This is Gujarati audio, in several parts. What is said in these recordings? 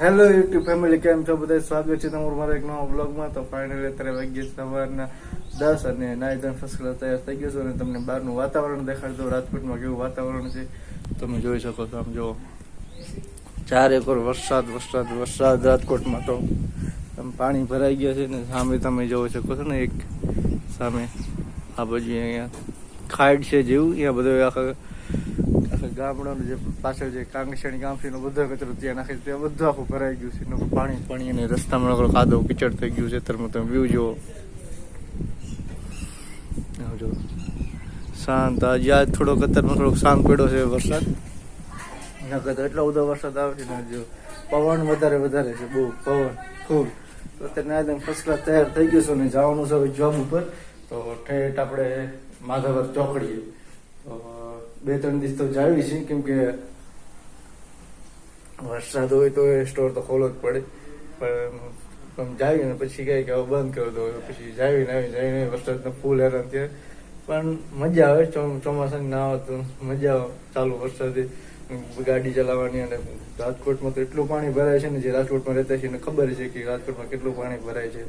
હેલો યુટ્યુબ ફેમિલી કેમ છો? બધા સ્વાગત છે તમારું મારા એક નવા બ્લોગમાં તો ફાઇનલી અત્યારે વાગ્યે સવારના દસ અને નાઈ ધન ફર્સ્ટ ક્લાસ તૈયાર થઈ ગયો છે અને તમને બહારનું વાતાવરણ દેખાડી દઉં રાજકોટમાં કેવું વાતાવરણ છે તમે જોઈ શકો છો. આમ જો ચાર એકર વરસાદ વરસાદ વરસાદ રાજકોટમાં તો આમ પાણી ભરાઈ ગયા છે ને સામે તમે જોઈ શકો છો ને એક સામે આ બાજુ અહીંયા ખાડ છે જેવું. અહીંયા બધું આખા ગામડાનું જે પાછળ જે કાંગસણી ગામથી બધો કચરો ત્યાં નાખે ત્યાં બધું આખું ભરાઈ ગયું છે પાણી પાણી અને રસ્તામાં નકર કાદવ કિચડ થઈ ગયું છે તમે તમે વ્યૂ જુઓ. જો શાંત, આજે આજ થોડોક અત્યારમાં થોડોક શાંત પડ્યો છે વરસાદ. નકર એટલો બધો વરસાદ આવે છે ને જો પવન વધારે વધારે છે, બહુ પવન ખૂબ તો અત્યારે એકદમ ફર્સ્ટ ક્લાસ તૈયાર થઈ ગયું છે ને જવાનું છે જોબ ઉપર. તો ઠેઠ આપણે માધવર ચોકડીએ. તો બે ત્રણ દિવસ તો જાવી છે, કેમ કે વરસાદ હોય તો એ સ્ટોર તો ખોલો જ પડે. પણ જાવીને પછી કહે કે હવે બંધ કરી દો પછી જાવીને આવી જઈને વરસાદનો ફૂલ હેરાન થયા. પણ મજા આવે ચોમ- ચોમાસાની ના આવે તો મજા આવે ચાલુ વરસાદે. ગાડી ચલાવવાની અને રાજકોટમાં તો એટલું પાણી ભરાય છે ને જે રાજકોટમાં રહેતા છે એને ખબર છે કે રાજકોટમાં કેટલું પાણી ભરાય છે.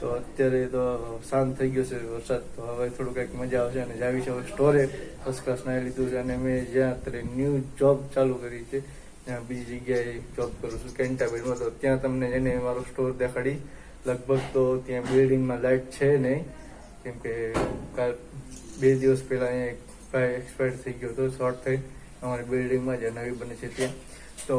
તો અત્યારે તો શાંત થઈ ગયો છે વરસાદ, તો હવે થોડું કંઈક મજા આવશે અને જાવી છે હવે સ્ટોરે. ફર્સ્ટ ક્લાસ નાઈ લીધું છે અને મેં જ્યાં અત્યારે ન્યૂ જોબ ચાલુ કરી છે, ત્યાં બીજી જગ્યાએ જોબ કરું છું કેન્ટાબેડમાં તો ત્યાં તમને એને મારો સ્ટોર દેખાડી. લગભગ તો ત્યાં બિલ્ડિંગમાં લાઇટ છે નહીં, કેમ કે બે દિવસ પહેલા અહીંયા એક્સપાયર થઈ ગયો હતો શોર્ટ થઈ. અમારી બિલ્ડિંગમાં જે નવી બને છે ત્યાં તો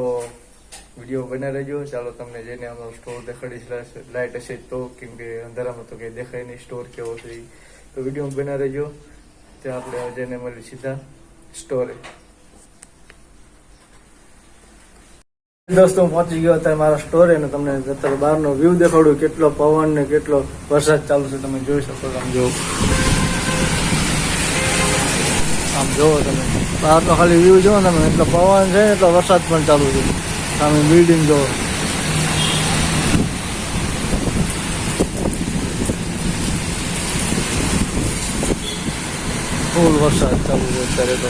વીડિયો બને રહેજો. ચાલો તમને જઈને અમારો સ્ટોર દેખાડીશ લાઇટ હશે તો, કેમ કે અંધારામાં તો કંઈ દેખાય નહીં સ્ટોર કેવો છે તો વીડિયો બને રહેજો. ત્યાં આપણે જઈને મળી સીધા સ્ટોરે દોસ્તો પહોંચી ગયો અત્યારે મારા સ્ટોરે અને તમને અત્યારે બહારનો વ્યૂ દેખાડું. કેટલો પવન ને કેટલો વરસાદ ચાલુ છે તમે જોઈ શકો તમે આમ જો. આમ જોવો તમે. બહારનો ખાલી વ્યૂ જોવો ને તમે. એટલો પવન છે એટલો વરસાદ પણ ચાલુ છે. સામે બિલ્ડિંગ જોવો ફૂલ વરસાદ ચાલુ છે અત્યારે તો.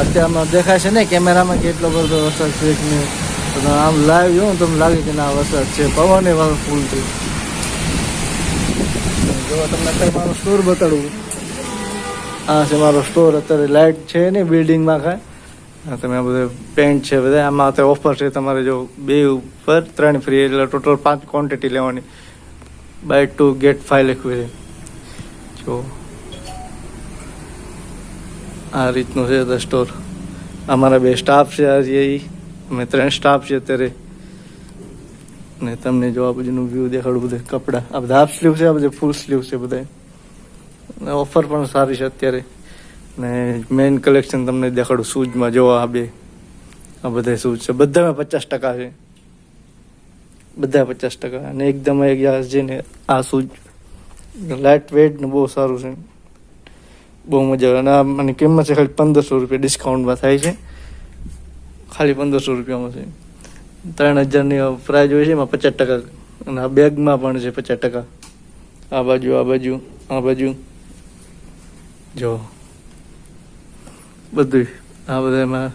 અત્યારમાં દેખાય છે ને કેમેરામાં કેટલો બધો વરસાદ છે નહીં. તો આમ લાઈવ જોઉં ને, તમને લાગે કે ના, વરસાદ છે. પવન એ ફૂલ છે. જો તમને અત્યારે મારો સ્ટોર બતાડું. આ છે મારો સ્ટોર, અત્યારે લાઇટ છે ને બિલ્ડિંગમાં કાંઈ તમે આ બધું પેન્ટ છે બધા, આમાં અત્યારે ઓફર છે તમારે જો બે ઉપર, ત્રણ ફ્રી એટલે ટોટલ પાંચ ક્વોન્ટિટી લેવાની. બાય ટુ ગેટ ફાઇવ લખ્યું છે જો. આ રીતનું છે ધ સ્ટોર અમારા બે સ્ટાફ છે આજે એ. અમે ત્રણ સ્ટાફ છે અત્યારે. ને તમને જો આ બધું વ્યૂ દેખાડું બધે કપડાં. આ બધા હાફ સ્લીવ છે, આ બધા ફૂલ સ્લીવ છે બધા ઓફર પણ સારી છે અત્યારે. ને મેઇન કલેક્શન તમને દેખાડું, શૂઝમાં જોવા આ બે. આ બધા શૂઝ છે. બધામાં પચાસ ટકા છે. બધા પચાસ ટકા. અને એકદમ એક યાર છે ને, આ શૂઝ. લાઇટ વેટ ને બહુ સારું છે. બહુ મજા આવે. અને આ મને કિંમત છે ખાલી પંદરસો રૂપિયા ડિસ્કાઉન્ટમાં થાય છે. ખાલી પંદરસો રૂપિયામાં છે. ત્રણ હજારની પ્રાઇઝ હોય છે એમાં પચાસ ટકા. અને આ બેગમાં પણ છે પચાસ ટકા. આ બાજુ આ બાજુ આ બાજુ. જો બધું આ બધામાં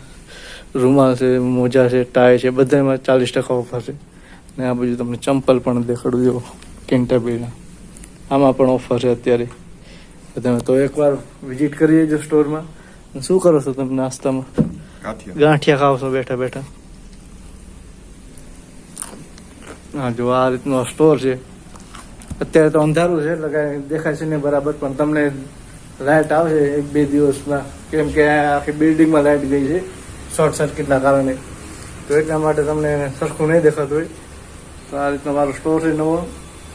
રૂમાલ છે મોજા છે ટાય છે બધામાં ચાલીસ ટકા ઓફર છે. ને આ બાજુ તમને ચંપલ પણ દેખાડું જો કેન્ટાબીના આમાં પણ ઓફર છે અત્યારે. તમે તો એકવાર વિઝિટ કરી લેજો સ્ટોરમાં. શું કરો છો તમે નાસ્તામાં? ગાંઠિયા. ખાવ છો બેઠા બેઠા? હા જો આ રીતનો સ્ટોર છે. અત્યારે તો અંધારું છે એટલે કાંઈ દેખાય છે નહીં બરાબર પણ તમને લાઇટ આવશે એક, બે દિવસમાં. કેમ કે આખી બિલ્ડિંગમાં લાઇટ ગઈ છે શોર્ટ સર્કિટના કારણે. તો એટલા માટે તમને સરખું નહીં દેખાતું હોય. તો આ રીતનો મારો સ્ટોર છે નવો,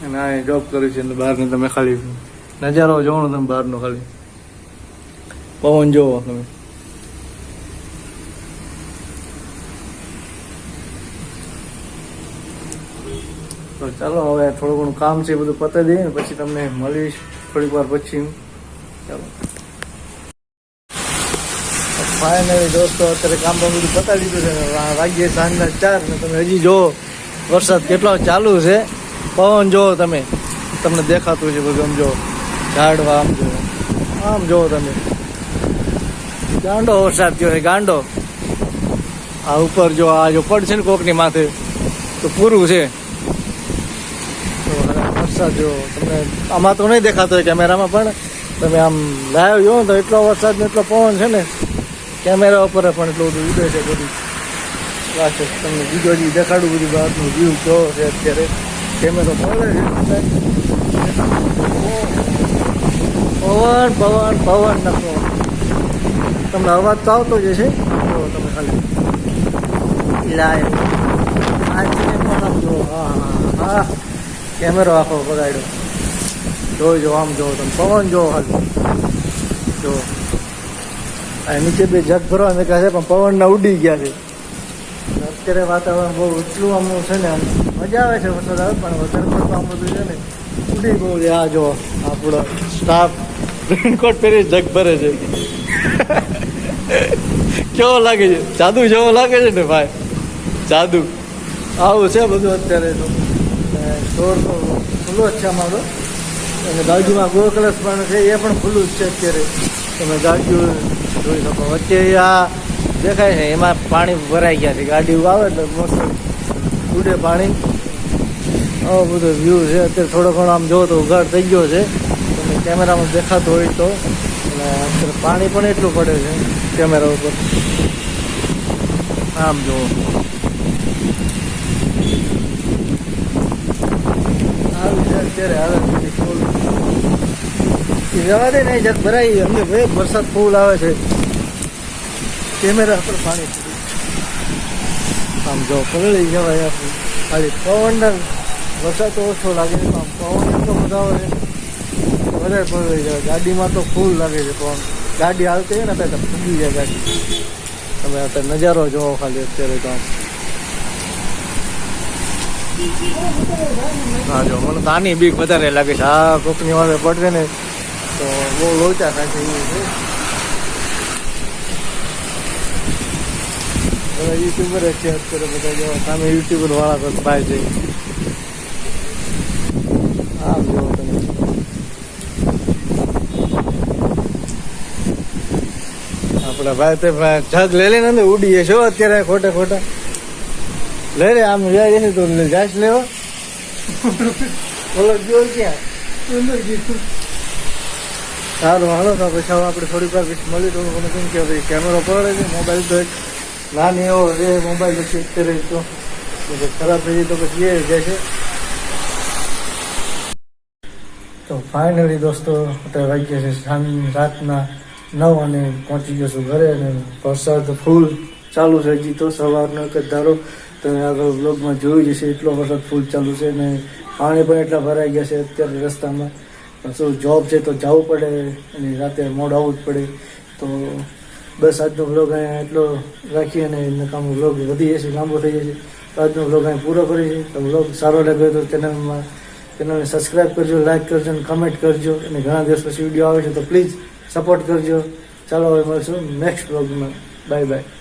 અને આ જોબ કરી છે બહારની તમે ખાલી નજારો જોવાનો તમે બહારનો ખાલી. પવન જોવો તમે. તો ચાલો, હવે થોડું ઘણું કામ છે, એ બધું પતાવી દઈએ પછી તમને મળીશ થોડીક વાર પછી ફાઇનલી દોસ્તો, અત્યારે કામ પણ બધું પતાવી દીધું છે. વાગ્યે સાંજના ચાર ને તમે હજી જો, વરસાદ કેટલો ચાલુ છે? પવન જુઓ તમે. તમને દેખાતું છે બધું, આમ જો ઝાડવા, આમ જો આમ જુઓ તમે. ગાંડો વરસાદ થયો છે, ગાંડો. આ ઉપર જો, આ જો પડશે ને કોકની માથે, તો પૂરું છે. વરસાદ જો, તમને આમાં તો નહીં દેખાતો હોય કેમેરામાં, પણ તમે આમ લાઈવ જોવો તો એટલો વરસાદ ને એટલો પવન છે ને કેમેરા ઉપર પણ એટલું બધું ઉડે છે બધું. આ તમને બીજો જે દેખાડું બધું બહારનું વ્યૂ કેવો છે અત્યારે. કેમેરો પડે છે. પવન પવન પવન નખો તમને અવાજ તો આવતો જ છે તો તમે ખાલી લાઈવ આ પણ જો હા હા હા. કેમેરો આખો બગાડ્યો. જોઈ જો, આમ જો, તમે પવન જો ખાલી. જો. આ નીચે બે જગ ભરવા નીકળ્યા છે, પણ પવનના ઉડી ગયા છે. અત્યારે વાતાવરણ બહુ ઉચલું આમ છે ને, આમ મજા આવે છે વરસાદ આવે, પણ વધારે પડતો આમ બધું છે ને, ઉડી બહુ આ જો, આપણો સ્ટાફ રેનકોટ પહેરી જગ ભરે છે. કેવો લાગે છે? જાદુ જેવો લાગે છે ને ભાઈ? જાદુ. આવું છે બધું અત્યારે તો. સ્ટોર તો ખુલ્લો જ છે અમારો. અને બાજુમાં ગોકલસ પણ છે, એ પણ ખુલ્લું જ છે અત્યારે. તમે ગાડીઓ જોઈ શકો. વચ્ચે આ દેખાય છે, એમાં પાણી ભરાઈ ગયા છે. ગાડી આવે એટલે મસ્ત ઉડે પાણી. આવો બધો વ્યૂ છે. અત્યારે થોડો ઘણો આમ જોવો તો ઉઘાડ થઈ ગયો છે. તમે કેમેરામાં દેખાતો હોય તો. અને અત્યારે પાણી પણ એટલું પડે છે કેમેરા ઉપર. આમ જુઓ આવી છે અત્યારે હાલત બધી ફૂલ એ જવા દે ને જત ભરાઈ અમને ભાઈ વરસાદ ફૂલ આવે છે. કેમેરા પર પાણી આમ જો પલળી જવાય આપણે ખાલી પવન વરસાદ તો ઓછો લાગે છે આમ પવન એટલો બધા છે. વધારે પલળી જાય ગાડીમાં તો ફૂલ લાગે છે પવન. ગાડી હાલતી હોય ને તો ફૂગી જાય ગાડી. તમે અત્યારે નજારો જોવો ખાલી અત્યારે તો હા, જો મને તાની બીક વધારે લાગે છે. આ કોકની વાળે પડશે ને લોચા ખાશે એવું છે. હવે યુટ્યુબર જ છે અત્યારે બધા સામે યુટ્યુબર વાળા તો ભાઈ છે. આમ જો તમે. આપણા ભાઈ તે ભાઈ જગ લઈ અંદર ઉડીએ છો અત્યારે ખોટા ખોટા. લઈ રે આમ જાય છે તો જાશ લેવો. ઓલો ક્યાં? અંદર સારું હાલો, તો પછી હવે આપણે થોડીક વાર પછી મળી તો મને કેમ કે ભાઈ કેમેરો પડે છે મોબાઈલ તો એક નાની એવો રે મોબાઈલ પછી અત્યારે તો. ખરાબ થઈ જાય તો પછી એ જાય છે. તો ફાઇનલી દોસ્તો, અત્યારે વાગ્યા છે સાંજ રાતના નવ અને પહોંચી જશું ઘરે અને વરસાદ ફૂલ ચાલુ છે હજી તો સવારનો એક ધારો. તમે આગળ બ્લોગમાં જોઈ જશે એટલો વરસાદ ફૂલ ચાલુ છે અને પાણી પણ એટલા ભરાઈ ગયા છે અત્યારે રસ્તામાં. શું જોબ છે તો જવું પડે અને રાતે મોડ આવવું જ પડે. તો બસ આજનો બ્લોગ અહીંયા એટલો રાખી અને નકામો બ્લોગ વધી જશે, લાંબો થઈ જશે. તો આજનો બ્લોગ અહીંયા પૂરો કરી છે તો બ્લોગ સારો લાગ્યો તો ચેનલમાં ચેનલને સબસ્ક્રાઈબ કરજો લાઈક કરજો અને કમેન્ટ કરજો. અને ઘણા દિવસ પછી વીડિયો આવે છે તો પ્લીઝ સપોર્ટ કરજો. ચાલો હવે મળશું નેક્સ્ટ બ્લોગમાં બાય બાય